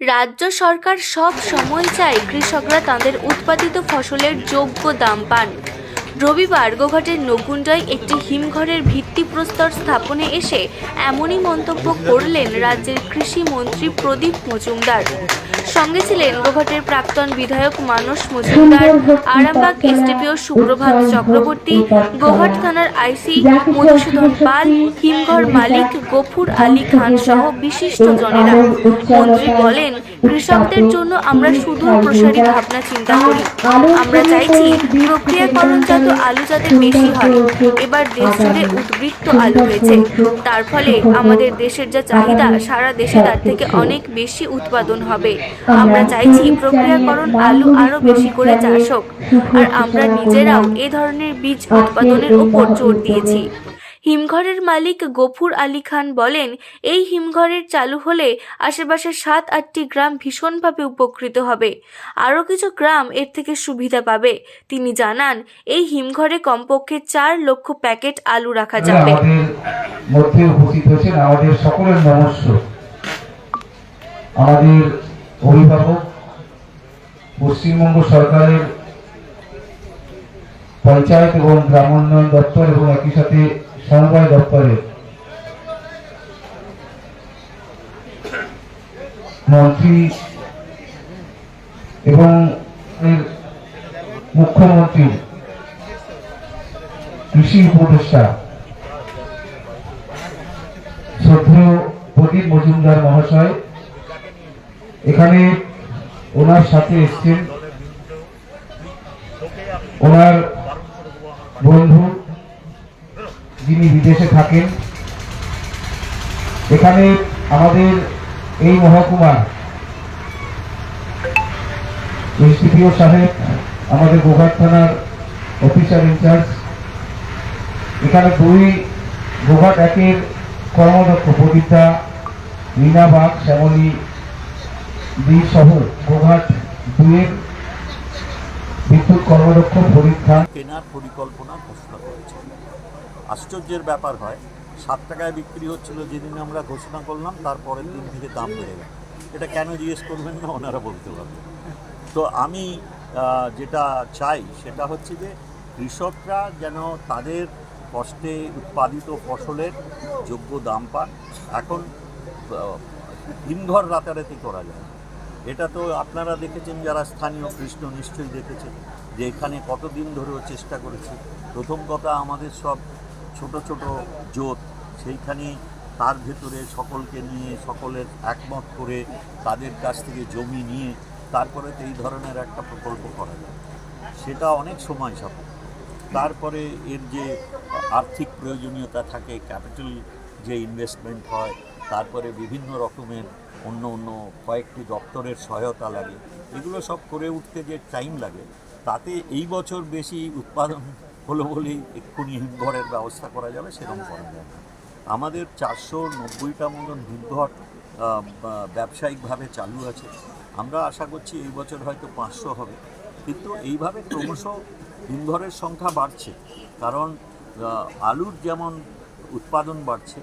রাজ্য সরকার সব সময় চায় কৃষকরা তাদের উৎপাদিত ফসলের যোগ্য দাম পান। রবিবার গোঘাটের নকুণ্ডায় একটি হিমঘরের ভিত্তিপ্রস্তর স্থাপনে এসে এমনই মন্তব্য করলেন রাজ্যের কৃষি মন্ত্রী প্রদীপ মজুমদার। সঙ্গে ছিলেন গোঘাটের প্রাক্তন বিধায়ক মানস মজুমদার, আরামবাগ এসডিপিও সুপ্রভাত চক্রবর্তী, গোঘাট থানার আইসি মধুসূদন পাল, হিমঘর মালিক গফুর আলী খান সহ বিশিষ্ট জনেরা। মন্ত্রী বলেন কৃষকদের জন্য আমরা শুধু প্রসারী ভাবনা চিন্তা করি। আমরা চাইছি প্রক্রিয়াকরণজাত আলু যাতে বেশি হয়। এবার দেশ জুড়ে উদ্বৃত্ত আলু হয়েছে। তার ফলে আমাদের দেশের যা চাহিদা সারা দেশে তার থেকে অনেক বেশি উৎপাদন হবে। আমরা চাইছি প্রক্রিয়াকরণ আলু আরও বেশি করে চাষ হোক। আর আমরা নিজেরাও এ ধরনের বীজ উৎপাদনের উপর জোর দিয়েছি। হিমঘরের মালিক গফুর আলী খান বলেন এই হিমঘরের চালু হলে আশেপাশের সাত আটটি গ্রাম ভীষণভাবে উপকৃত হবে। আরও কিছু গ্রাম এর থেকে সুবিধা পাবে। তিনি জানান এই হিমঘরে কমপক্ষে চার লক্ষ প্যাকেট আলু রাখা যাবে। মধ্যে উপস্থিত হয়েছেন আমাদের সকলের নমস্য আমাদের অভিভাবক পশ্চিমবঙ্গ সরকারের পঞ্চায়েত এবং গ্রামোন্নয়ন দপ্তর এবং একই সাথে সমবায় দপ্তরের মন্ত্রী এবং মুখ্যমন্ত্রী, কৃষি উপদেষ্টা, শ্রদ্ধেয় প্রদীপ মজুমদার মহাশয়, এখানে ওনার সাথে এসছেন। ওনার বন্ধু যিনি বিদেশে থাকেন, এখানে আমাদের এই মহকুমার এসডিপিও সাহেব, আমাদের গোঘাট থানার অফিসার ইনচার্জ এখানে দুই গোঘাট একের কর্মদক্ষ প্রদীপা রিনা বাগ, শ্যামলী দি সহ গোঘাট দুয়ের বিদ্যুৎ কর্মদক্ষ, পরীক্ষা। কেনার পরিকল্পনা ঘোষণা করেছে আশ্চর্যের ব্যাপার হয়, সাত টাকায় বিক্রি হচ্ছিল যেদিন আমরা ঘোষণা করলাম তারপরের দিন থেকে দাম বেড়ে গেল। এটা কেন জিজ্ঞেস করবেন না, ওনারা বলতে পারবেন। তো আমি যেটা চাই সেটা হচ্ছে যে, কৃষকরা যেন তাদের কষ্টে উৎপাদিত ফসলের যোগ্য দাম পান। এখন হিমঘর রাতারাতি করা যায়। এটা তো আপনারা দেখেছেন, যারা স্থানীয় কৃষ্ণ নিশ্চয়ই দেখেছেন, যে এখানে কতদিন ধরেও চেষ্টা করেছে। প্রথম কথা আমাদের সব ছোট ছোট জোট সেইখানে তার ভেতরে সকলকে নিয়ে, সকলের একমত করে তাদের কাছ থেকে জমি নিয়ে তারপরে তো এই ধরনের একটা প্রকল্প করা যায়। সেটা অনেক সময় সাপেক্ষ। তারপরে এর যে আর্থিক প্রয়োজনীয়তা থাকে, ক্যাপিটাল যে ইনভেস্টমেন্ট হয়, তারপরে বিভিন্ন রকমের অন্য অন্য কয়েকটি দপ্তরের সহায়তা লাগে, এগুলো সব করে উঠতে যে টাইম লাগে, তাতে এই বছর বেশি উৎপাদন হলো বলেই এক্ষুনি হিমঘরের ব্যবস্থা করা যাবে, সেরকম করা না আমাদের চারশো নব্বইটা মতন হিমঘর ব্যবসায়িকভাবে চালু আছে। আমরা আশা করছি এই বছর হয়তো পাঁচশো হবে। কিন্তু এইভাবে ক্রমশ হিমঘরের সংখ্যা বাড়ছে। কারণ আলুর যেমন উৎপাদন বাড়ছে,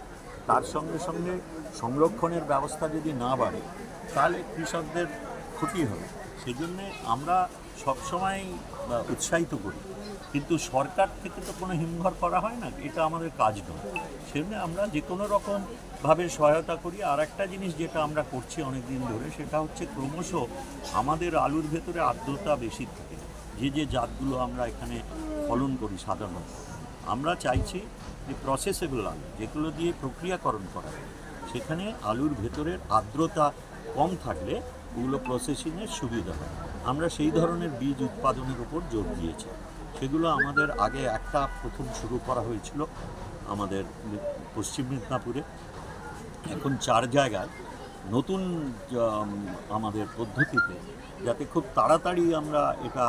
তার সঙ্গে সঙ্গে সংরক্ষণের ব্যবস্থা যদি না বাড়ে, তাহলে কৃষকদের ক্ষতি হবে। সেই জন্যে আমরা সবসময় উৎসাহিত করি। কিন্তু সরকার থেকে তো কোনো হিমঘর করা হয় না, এটা আমাদের কাজ নয়। সেজন্য আমরা যে কোনো রকমভাবে সহায়তা করি। আর একটা জিনিস যেটা আমরা করছি অনেক দিন ধরে, সেটা হচ্ছে ক্রমশ আমাদের আলুর ভেতরে আর্দ্রতা বেশি থাকে। যে যে জাতগুলো আমরা এখানে ফলন করি সাধারণত, আমরা চাইছি যে প্রসেসেবল আলু, যেগুলো দিয়ে প্রক্রিয়াকরণ করা হয়, সেখানে আলুর ভেতরের আর্দ্রতা কম থাকলে ওগুলো প্রসেসিংয়ের সুবিধা হয়। আমরা সেই ধরনের বীজ উৎপাদনের উপর জোর দিয়েছি। সেগুলো আমাদের আগে একটা প্রথম শুরু করা হয়েছিল আমাদের পশ্চিম মেদিনীপুরে। এখন চার জায়গায় নতুন আমাদের পদ্ধতিতে যাতে খুব তাড়াতাড়ি আমরা এটা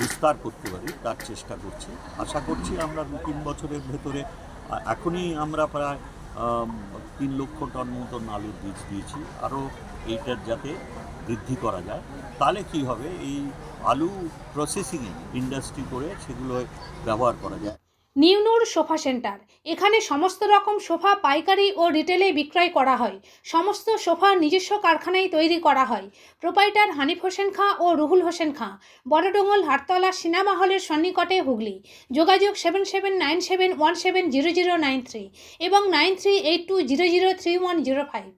বিস্তার করতে পারি, তার চেষ্টা করছি। আশা করছি আমরা দু তিন বছরের ভেতরে, এখনই আমরা প্রায় তিন লক্ষ টন মতন আলুর বীজ দিয়েছি। আরও এইটার যাতে বৃদ্ধি করা যায়, তাহলে কি হবে? এই আলু প্রসেসিং ইন্ডাস্ট্রি করে সেগুলো ব্যবহার করা যায়। নিউনুর সোফা সেন্টার, এখানে সমস্ত রকম সোফা পাইকারি ও রিটেলে বিক্রয় করা হয়। সমস্ত সোফা নিজস্ব কারখানায় তৈরি করা হয়। প্রোপাইটার হানিফ হোসেন খাঁ ও রুহুল হোসেন খাঁ বড়ডোঙ্গল হাটতলা সিনেমা হলের সন্নিকটে হুগলি। যোগাযোগ seven seven nine seven one seven zero zero nine three এবং nine three eight two zero zero three one zero five.